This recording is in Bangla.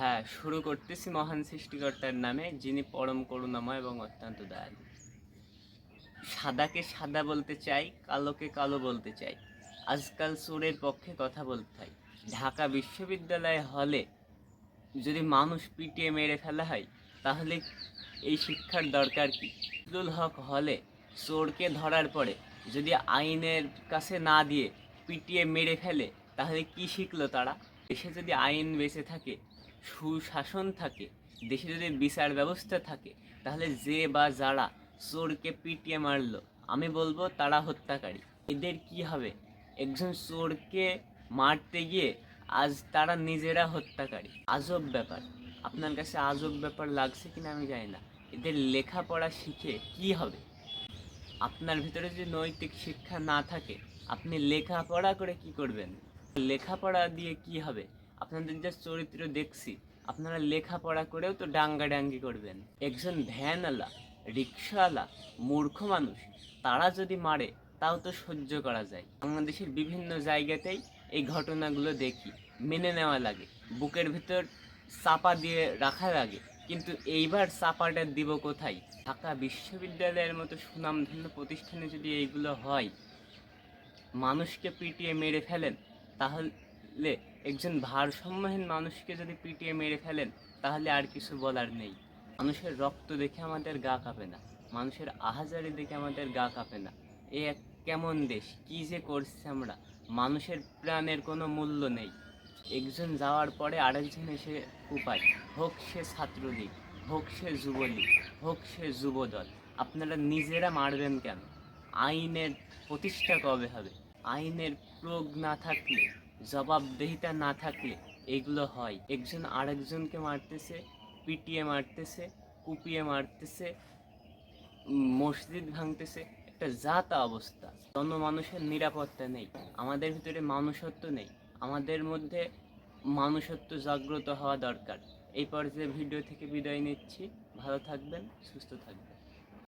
হ্যাঁ শুরু করতেছি মহান সৃষ্টিকর্তার নামে, যিনি পরম করুণাময় এবং অত্যন্ত দয়ালু। সাদাকে সাদা বলতে চাই, কালোকে কালো বলতে চাই। আজকাল চোরের পক্ষে কথা বলতে হয়। ঢাকা বিশ্ববিদ্যালয় হলে যদি মানুষ পিটিয়ে মেরে ফেলা হয়, তাহলে এই শিক্ষার দরকার কি? ফজলুল হক হলে চোরকে ধরার পরে যদি আইনের কাছে না দিয়ে পিটিয়ে মেরে ফেলে, তাহলে কি শিখলো তারা? দেশে যদি আইন বেঁচে থাকে সুশাসন থাকে দেশে যদি বিচার ব্যবস্থা থাকে, তাহলে যে বা যারা চোরকে পিটিয়ে মারলো, আমি বলব তারা হত্যাকারী। এদের কি হবে? একজন চোরকে মারতে গিয়ে আজ তারা নিজেরা হত্যাকারী। আজব ব্যাপার। আপনার কাছে আজব ব্যাপার লাগছে কিনা আমি জানি না। এদের লেখাপড়া শিখে কি হবে? আপনার ভিতরে যদি নৈতিক শিক্ষা না থাকে, আপনি লেখাপড়া করে কি করবেন? লেখাপড়া দিয়ে কি হবে? আপনাদের যে চরিত্র দেখছি, আপনারা লেখাপড়া করেও তো ডাঙ্গাডাঙ্গি করবেন। একজন ভ্যানওয়ালা রিক্সাওয়ালা মূর্খ মানুষ, তারা যদি মারে, তাও তো সহ্য করা যায়। বাংলাদেশের বিভিন্ন জায়গাতেই এই ঘটনাগুলো দেখি, মেনে নেওয়া লাগে, বুকের ভিতর চাপা দিয়ে রাখা লাগে। কিন্তু এইবার চাপাটা দিব কোথায়? ঢাকা বিশ্ববিদ্যালয়ের মতো সুনামধন্য প্রতিষ্ঠানে যদি এইগুলো হয়, মানুষকে পিটিয়ে মেরে ফেলেন, তাহলে একজন ভারসাম্যহীন মানুষকে যদি পিটিয়ে মেরে ফেলেন, তাহলে আর কিছু বলার নেই। মানুষের রক্ত দেখে আমাদের গা কাঁপে না। মানুষের আহাজারি দেখে আমাদের গা কাঁপে না। এ এক কেমন দেশ? কি যে করছে আমরা? মানুষের প্রাণের কোনো মূল্য নেই। একজন যাওয়ার পরে আরেকজন এসে উপায়। হোক সে ছাত্রলীগ, হোক সে যুবলীগ, হোক সে যুবদল, আপনারা নিজেরা মারবেন কেন? আইনের প্রতিষ্ঠা কবে হবে? আইনের প্রয়োগ না থাকলে জবাবদেহিতা না থাকলে এগুলো হয়। একজন আরেকজনকে মারতেছে, পিটিয়ে মারতেছে, কুপিয়ে মারতেছে, মসজিদ ভাঙতেছে, একটা জাতা অবস্থা। জনমানুষের নিরাপত্তা নেই, আমাদের ভিতরে মানুষত্ব নেই, আমাদের মধ্যে মানুষত্ব জাগ্রত হওয়া দরকার। এই পর্যায়ে ভিডিও থেকে বিদায় নিচ্ছি। ভালো থাকবেন, সুস্থ থাকবেন।